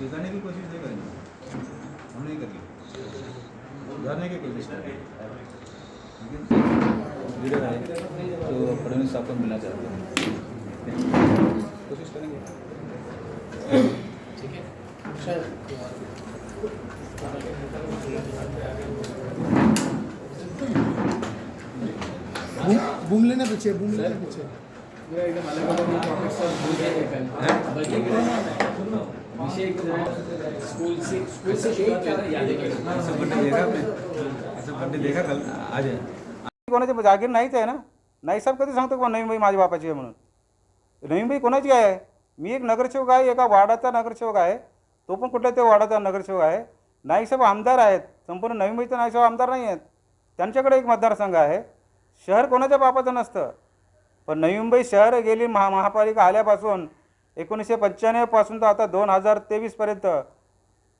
दिखाने की कोशिश नहीं करेंगे। हम नहीं करेंगे सुधारने की कोशिश करेंगे। तो फडणवीस साहब को मिलना चाहते हैं। कोशिश करेंगे। बूम बूम लेने है? कोणाच्या जागीर नाहीच आहे ना? नाही साहेब कधी सांगतो की नवीन बाई माझ्या बापाची आहे म्हणून? नवीन बाई कोणाची आहे? मी एक नगरसेवक आहे एका वार्डाचा नगरसेवक आहे. तो पण कुठल्या त्या वार्डाचा नगरसेवक आहे. नाईसाहेब आमदार आहेत. संपूर्ण नवीन बाईचा नाईसाहेब आमदार नाही आहेत. त्यांच्याकडे एक मतदारसंघ आहे. शहर कोणाच्या बापाचं नसतं. पण नवी मुंबई शहर गेली महा महापालिका आल्यापासून एकोणीसशे पंच्याण्णवपासून तर आता दोन हजार तेवीसपर्यंत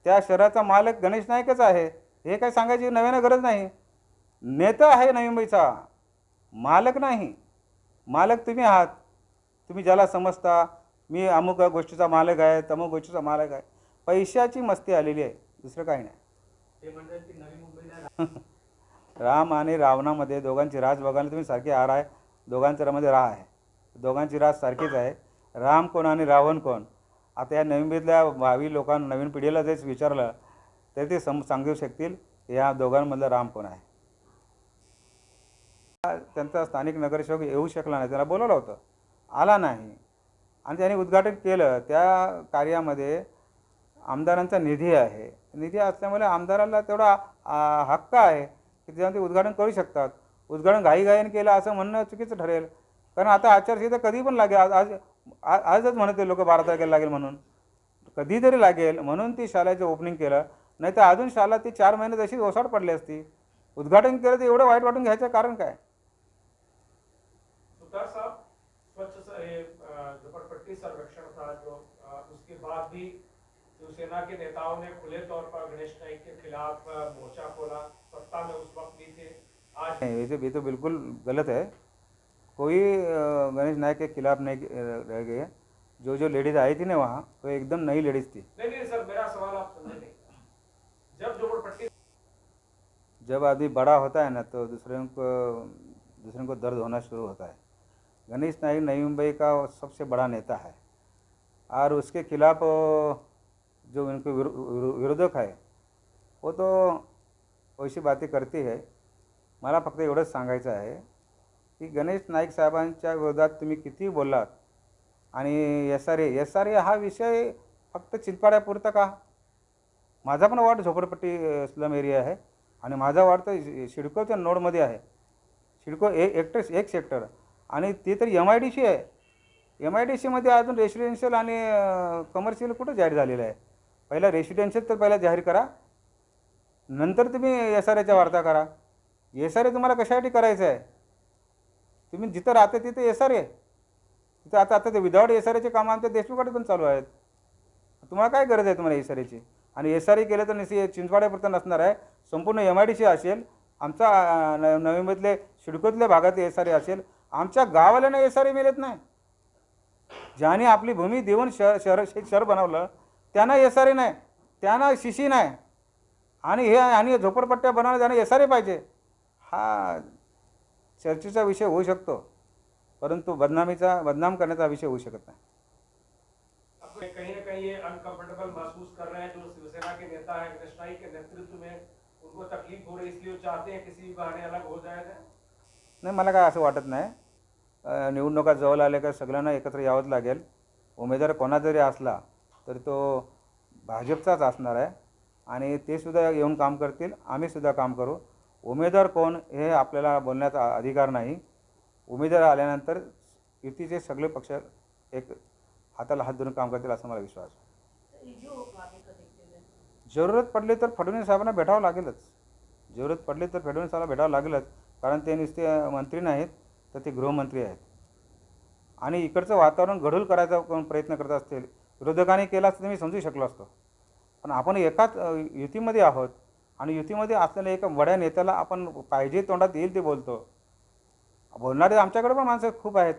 त्या शहराचा मालक गणेश नाईकच आहे. हे काय सांगायची नव्यानं गरज नाही. नेता आहे नवी मुंबईचा. मालक नाही. मालक तुम्ही आहात. तुम्ही ज्याला समजता मी अमुक गोष्टीचा मालक आहे तमुक गोष्टीचा मालक आहे. पैशाची मस्ती आलेली आहे. दुसरं काही नाही. राम आणि रावणामध्ये दोघांची राज बघायला तुम्ही सारखे आर आहे. दोघांच्या मध्ये रा आहे. दोघांची राज सारखीच आहे. राम कोण आणि रावण कोण? आता या नवीनबीतल्या भावी लोकांना नवीन पिढीला जर विचारलं तर ते सम सांगू शकतील या दोघांमधला राम कोण आहे? त्यांचा स्थानिक नगरसेवक येऊ शकला नाही. त्याला बोलवलं होतं. आला नाही. आणि त्यांनी उद्घाटन केलं. त्या कार्यामध्ये आमदारांचा निधी आहे. निधी असल्यामुळे आमदाराला तेवढा हक्क आहे. की जाऊन ते उद्घाटन करू शकतात. उद्घाटन घाईघाईन केलं असं म्हणणं चुकीचं ठरेल. कारण आता आचारसंहिता कधी पण लागेल. आज आज आ- आजच म्हणत लोक बारा तारखेला लागेल म्हणून. कधीतरी लागेल. म्हणून ती शाळेचं ओपनिंग केलं. नाही तर अजून शाळा ती चार महिने तशी ओसाड पडली असती. उद्घाटन केलं तर एवढं वाईट वाटून घ्यायचं कारण काय? सर्वेक्षण था जो उसके बाद भी शिवसेना के नेताओं ने खुले तौर पर गणेश नाइक के खिलाफ मोर्चा खोला. सत्ता में उस वक्त भी थे। आज नहीं ये तो ये तो बिल्कुल गलत है। कोई गणेश नायक के खिलाफ नहीं रह गए जो जो लेडीज़ आई थी ना वहाँ वो एकदम नई लेडीज़ थी। नहीं नहीं सर मेरा सवाल आप समझे जब झोपड़पट्टी जब आदमी बड़ा होता है ना तो दूसरे को दूसरे को दर्द होना शुरू होता है। गणेश नायक नई मुंबई का सबसे बड़ा नेता है। और उसके खिलाफ जो विरो- विरोधक है वो तो वैशी बातें करते आहे मला फक्त एवढंच सांगायचं आहे की गणेश नाईक साहेबांच्या विरोधात तुम्ही किती बोललात? आणि S R A S R A हा विषय फक्त चिंचपाड्यापुरता का? माझा पण वार्ड झोपडपट्टी स्लम एरिया आहे आणि माझा वार्ड तर शिडकोच्या नोडमध्ये आहे. शिडको ए एकटं एक सेक्टर. आणि ते तर एम आय डी सी आहे. एम आय डी सीमध्ये अजून रेसिडेन्शियल आणि कमर्शियल कुठं जाहीर झालेलं आहे? पहिला रेसिडेन्शियल तर पहिला जाहीर करा. नंतर तुम्ही एस आर एच्या वार्ता करा. एस आर ए तुम्हाला कशासाठी करायचं आहे? तुम्ही जिथं राहता तिथे एस आर ए तिथं आता आता ते विदाऊट एस आर एचे कामं आमच्या देशमुखकडे पण चालू आहेत. तुम्हाला काय गरज आहे तुम्हाला एस आर एची आणि एस आर ए केलं तर निश्चित चिंचवाड्यापुरतं नसणार आहे. संपूर्ण एम आय डी सी असेल. आमचा न नवी मुंबईतले शिडकोतल्या भागात एस आर ए असेल. आमच्या गावाल्यांना एस आर ए मिळत नाही. ज्याने आपली भूमी देऊन शहर शहर शहर बनवलं त्यांना एस आर ए नाही. त्यांना शिशी नाही. आणि हे आणि झोपडपट्ट्या बनवणं त्यांना एस आर ए पाहिजे. हा चर्चेचा विषय होऊ शकतो परंतु बदनामीचा बदनाम करण्याचा विषय होऊ शकत नाही. कहीं ना कहीं ये अनकंफर्टेबल महसूस कर रहे हैं जो शिवसेना के नेता हैं नाइक के नेतृत्व में उनको तकलीफ हो रही है इसलिए वो चाहते हैं किसी भी बहाने अलग हो जाए। नाही मला काय असं वाटत नाही. निवडणुका जवळ आल्या का सगळ्यांना एकत्र यावंच लागेल. उमेदवार कोणा जरी असला तरी तो भाजपचाच असणार आहे. आणि ते सुद्धा येऊन काम करतील. आम्ही सुद्धा काम करू. उमेदवार कोण हे आपल्याला बोलण्याचा अधिकार नाही. उमेदवार आल्यानंतर युतीचे सगळे पक्ष एक हाताला हात धरून काम करतील असा मला विश्वास आहे. जरूरत पडली तर फडणवीस साहेबांना भेटावं लागेलच. जरूरत पडली तर फडणवीस साहेबांना भेटावं लागेलच. कारण ते नुसते मंत्री नाहीत तर ते गृहमंत्री आहेत. आणि इकडचं वातावरण घडूल करायचा कोण प्रयत्न करत असतील विरोधकांनी केला असतं तर मी समजू शकलो असतो. पण आपण एकाच युतीमध्ये आहोत आणि युतीमध्ये असलेल्या एका वड्या नेत्याला आपण पाहिजे तोंडात येईल ते बोलतो. बोलणारे आमच्याकडे पण माणसं खूप आहेत.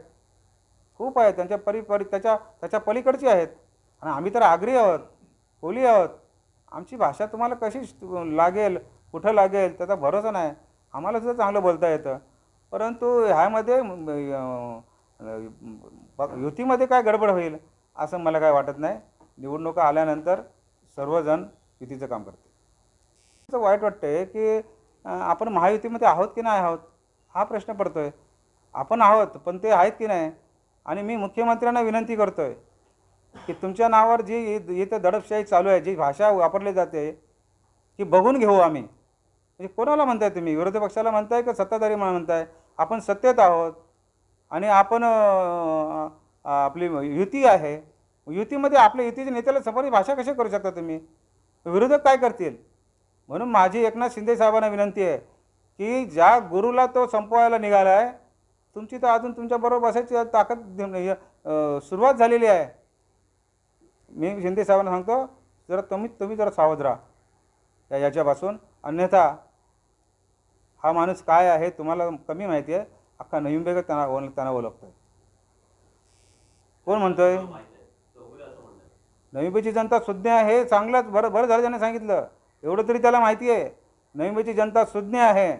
खूप आहेत. त्यांच्या परी परी त्याच्या त्याच्या पलीकडची आहेत. आणि आम्ही तर आग्री आहोत कोली आहोत. आमची भाषा तुम्हाला कशी लागेल कुठं लागेल त्याचा भरोसा नाही. आम्हाला सुद्धा चांगलं बोलता येतं. परंतु ह्यामध्ये युतीमध्ये काय गडबड होईल असं मला काय वाटत नाही. निवडणुका आल्यानंतर सर्वजण युतीचं काम करते असं वाईट वाटतंय की आपण महायुतीमध्ये आहोत की नाही आहोत हा प्रश्न पडतो आहे आपण आहोत पण ते आहेत की नाही? आणि मी मुख्यमंत्र्यांना विनंती करतो आहे की तुमच्या नावावर जी इ- इथं दडपशाही चालू आहे जी भाषा वापरली जाते ती बघून घेऊ आम्ही. म्हणजे कोणाला म्हणताय तुम्ही? विरोधी पक्षाला म्हणताय का सत्ताधारी म्हणून म्हणताय? आपण सत्तेत आहोत आणि आपण आपली युती आहे युतीमध्ये आपल्या युतीच्या नेत्याला सफारी भाषा कशी करू शकता तुम्ही? विरोधक काय करतील? म्हणून माझी एकनाथ शिंदे साहेबांना विनंती आहे की ज्या गुरुला तो संपवायला निघाला आहे तुमची तर अजून तुमच्याबरोबर बसायची ताकद सुरुवात झालेली आहे. मी शिंदे साहेबांना सांगतो जरा तुम्ही तुम्ही जरा सावध राहा या याच्यापासून. अन्यथा हा माणूस काय आहे तुम्हाला कमी माहिती आहे. अख्खा नवीन बेग त्यांना ओळ त्यांना कोण कोण म्हणतोय? नवीबेची जनता सुज्ञ आहे हे चांगलंच बरं बरं झालं त्याने सांगितलं. एवढं तरी त्याला माहिती आहे. नवीबेची जनता सुज्ञ आहे.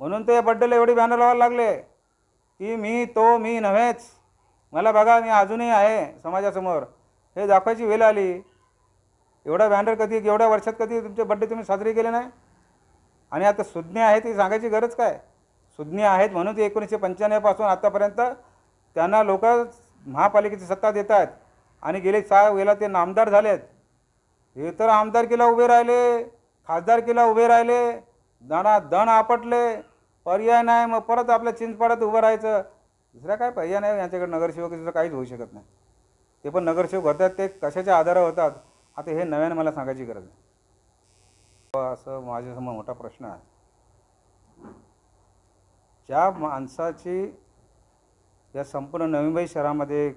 म्हणून ते या बड्डेला एवढे बॅनर लावायला लागले. की मी तो मी नव्हेच. मला बघा मी अजूनही आहे समाजासमोर. हे दाखवायची वेळ आली. एवढा बॅनर कधी एवढ्या वर्षात कधी तुमचे बड्डे तुम्ही साजरे केले नाही? आणि आता सुज्ञ आहेत ती सांगायची गरज काय? सुज्ञ आहेत म्हणून ते एकोणीसशे पंच्याण्णवपासून आत्तापर्यंत त्यांना लोक महापालिकेची सत्ता देत आहेत आणि गेले सहा वेळेला ते नामदार झालेत. हे तर आमदारकीला उभे राहिले खासदारकीला उभे राहिले दणा दण आपटले पर्याय नाही मग परत आपल्या चिंचपाड्यात उभं राहायचं. दुसरा काय पर्याय नाही यांच्याकडे नगरसेवक दुसरं काहीच होऊ शकत नाही. ते पण नगरसेवक होतात ते कशाच्या आधारावर होतात आता हे नव्यानं मला सांगायची गरज आहे हो, असं माझ्यासमोर मोठा प्रश्न आहे. ज्या माणसाची या संपूर्ण नवी मुंबई शहरामध्ये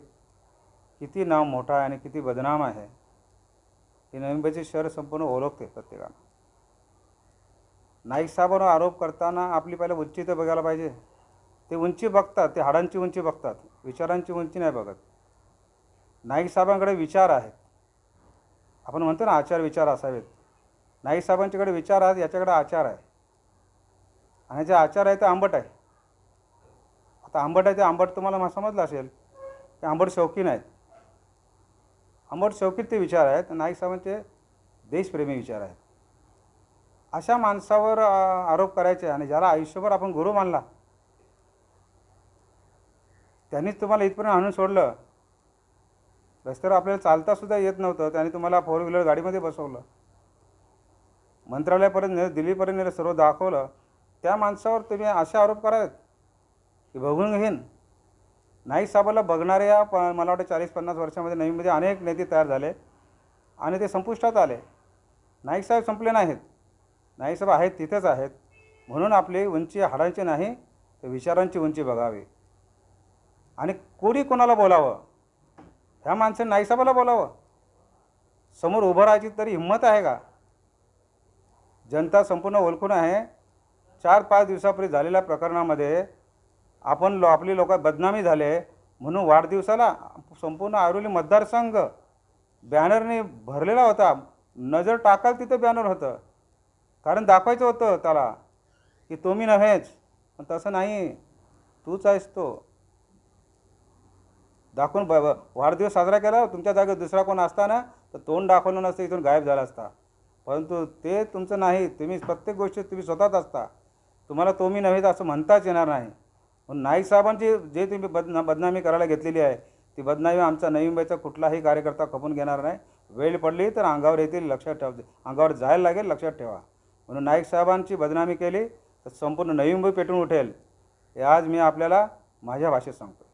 किती नाव मोठं आहे आणि किती बदनाम आहे हे नवी मुंबईचे शहर संपूर्ण ओळखते प्रत्येकानं. नाईक साहेबांवर आरोप करताना आपली पहिलं उंची तर बघायला पाहिजे. ते उंची बघतात ते हाडांची उंची बघतात विचारांची उंची नाही बघत. नाईक साहेबांकडे विचार आहेत. आपण म्हणतो ना आचार विचार असावेत. नाईक साहेबांच्याकडे विचार आहेत याच्याकडे आचार आहे. आणि जे आचार आहे ते आंबट आहे. आता आंबट आहे ते आंबट तुम्हाला समजलं असेल ते आंबट शौकीन आहेत. आंबट शौकीत ते विचार आहेत नाईक साहेबांचे देशप्रेमी विचार आहेत. अशा माणसावर आरोप करायचे आणि ज्याला आयुष्यभर आपण गुरु मानला त्यांनीच तुम्हाला इथपर्यंत आणून सोडलं. रस्त्यावर आपल्याला चालतासुद्धा येत नव्हतं त्याने तुम्हाला फोर व्हीलर गाडीमध्ये बसवलं. मंत्रालयापर्यंत नेलं दिल्लीपर्यंत नेलं सर्व दाखवलं. त्या माणसावर तुम्ही असे आरोप करायत की बघून घेईन नाईक साहेबाला बघणाऱ्या प मला वाटतं चाळीस पन्नास वर्षामध्ये नवीनमध्ये म्हणजे अनेक नेते तयार झाले आणि ते संपुष्टात आले. नाईक साहेब संपले नाहीत. नाईक साहेब आहेत तिथेच आहेत. म्हणून आपली उंची हाडांची नाही तर विचारांची उंची बघावी. आणि कोणी कोणाला बोलावं? ह्या माणसाने नाईक साहेबाला बोलावं? समोर उभं राहायची तरी हिंमत आहे का? जनता संपूर्ण ओळखून आहे. चार पाच दिवसापूर्वी झालेल्या प्रकरणामध्ये आपण लो आपली लोक बदनामी झाले म्हणून वाढदिवसाला संपूर्ण आरोली मतदारसंघ बॅनरने भरलेला होता. नजर टाकाल तिथं बॅनर होतं. कारण दाखवायचं होतं त्याला की तो मी नव्हेच. पण तसं नाही. तूच आहेस तो. दाखवून ब ब- वाढदिवस साजरा केला तुमच्या जागेत दुसरा कोण असता ना तर तोंड दाखवलं नसतं इथून गायब झाला असता. परंतु ते तुमचं नाही. तुम्ही प्रत्येक गोष्टीत तुम्ही स्वतःच असता. तुम्हाला तो मी नव्हे असं म्हणताच येणार नाही. म्हणून नाईक साहेबांची जे तुम्ही बदना बदनामी करायला घेतलेली आहे ती बदनामी आमचा नवी मुंबईचा कुठलाही कार्यकर्ता खपून घेणार नाही. वेळ पडली तर अंगावर येतील लक्षात ठेव. अंगावर जायला लागेल लक्षात ठेवा. म्हणून नाईक साहेबांची बदनामी केली तर संपूर्ण नवी मुंबई पेटून उठेल. हे आज मी आपल्याला माझ्या भाषेत सांगतो